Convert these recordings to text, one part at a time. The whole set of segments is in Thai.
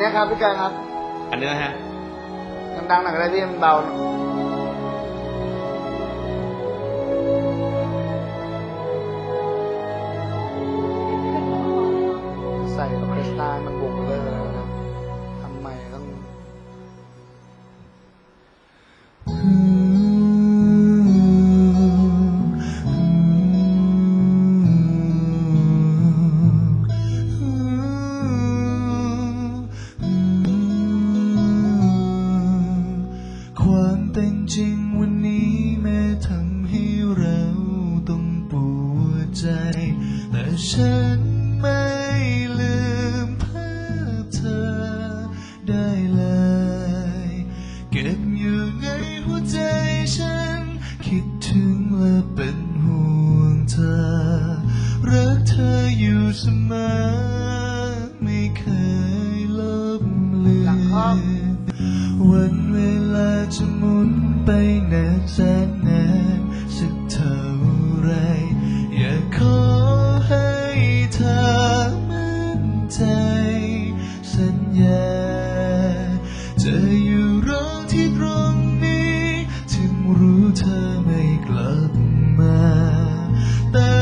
เนี้ยครับพี่แกครับ อันนี้นะฮะดังๆหน่อยก็ได้พี่มันเบาหน่อย ความเป็นจริงวันนี้แม้ทำให้เราต้องปวดใจ แต่ฉันไม่ลืมภาพเธอได้เลย เก็บอยู่ในหัวใจฉัน คิดถึงและเป็นห่วงเธอ รักเธออยู่เสมอไม่เคยลบเลืหลังห้องอนวันเวลาจะหมุน จะอยู่รอที่ตรงนี้ ถึงรู้เธอไม่กลับมา แต่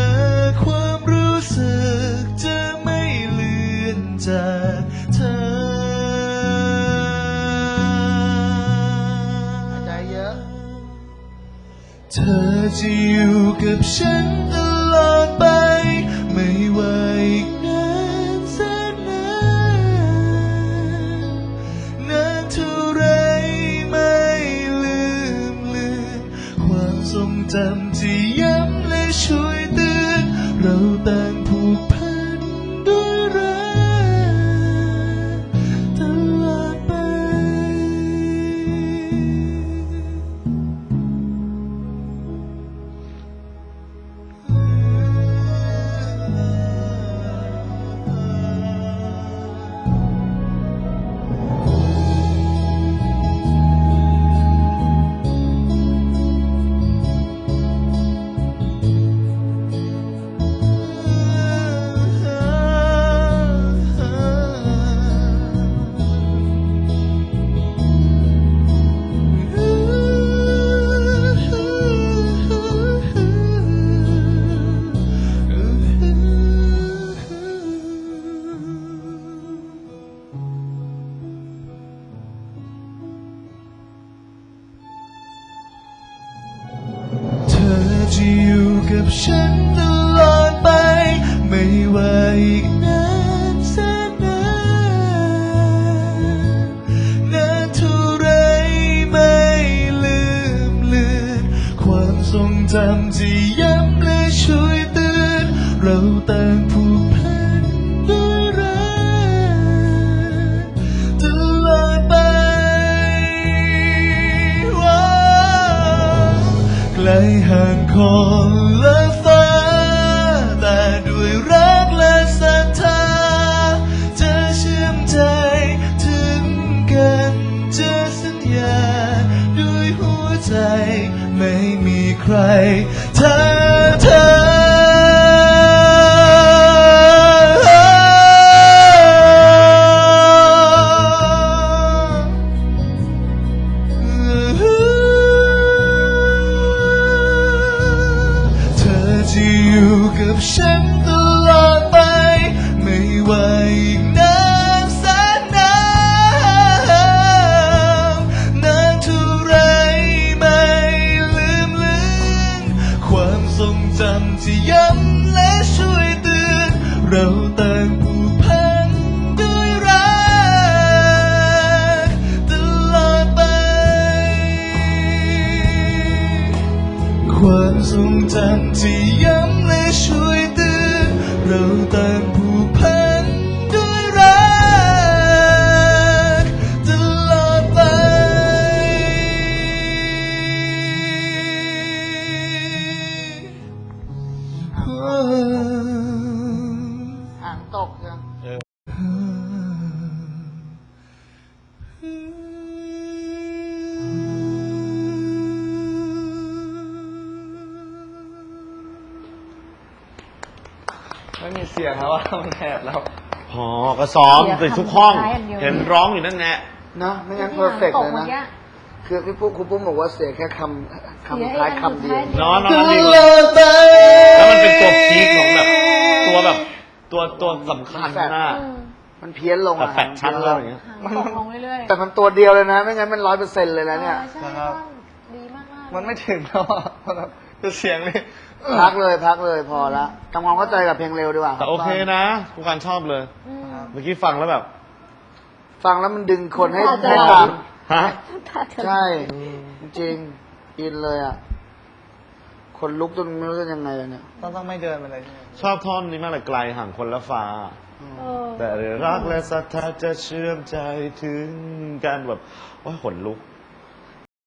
ความรู้สึกจะไม่เลือนจากเธอใจเยอะ เธอจะอยู่กับฉันตลอด ท กับฉันตลอดไป ไม่ว่าอีกนานแสนนานนานเท่าไรไม่ลืมเลือนความทรงจำที่ย้ำและช่วยเตือนเราต่างผูกพันด้วยรักตลอดไปไกลห่างคนแกับฉันตลอดไป ไม่ว่าอีกนานแสนนานนานเท่าไรไม่ลืมเลือนความทรงจำที่ย้ำและช่วยเตือนเราต่างผูกพัน ความทรงจำที่ย้ำและช่วยเตือนเราต่างผูกพัน ไม่มีเสียงแล้วว่ามันแหบแล้ว พอก็ซ้อมเดี๋ยวไปทุกห้องคำสุดท้ายอย่างเดียวเห็นร้องอยู่นั่นแหละ เนอะไม่งั้นเพที่อร์เฟกตเลกยเมื่อนะกี้คือพี่ปุ๊กคุณปุ้มบอกว่าเสียแค่คำคำท้ายคำเดียวเนาะก็นั่นดีเลอไปแล้วมันเป็นตัวพีคของแบบตัวแบบตัวตัวสำคัญนะอืมมันเพี้ยนลงแบบอะแฟดชั้นแล้วอย่างเงี้ยหางตกลงเรื่อยๆแต่มันตัวเดียวเลยนะ ไม่งั้นมันร้อยเปอร์เซ็นต์เลยนะเนี่ยออใช่นะครับดีมากๆมันไม่ถึงแล้วอะแบบคือ เสียงนี่พักเลยพักเลยพอละทำความเข้าใจกับเพลงเร็วดีกว่าแต่โอเคนะทุกการชอบเลยอืมเมื่อกี้ฟังแล้วแบบ ฟังแล้วมันดึงคนให้น่าจะให้ลองตามฮะใช่จริงๆอินเลยอะ คนลุกจนไม่รู้จะยังไงเลยเนี่ยต้องต้องไม่เดินไปเลยใช่ไหมชอบท่อนนี้มากเลยไกลห่างคนละฟ้าเออแต่รักและศรัทธาจะเชื่อมใจถึงกันแบบว่าขนลุก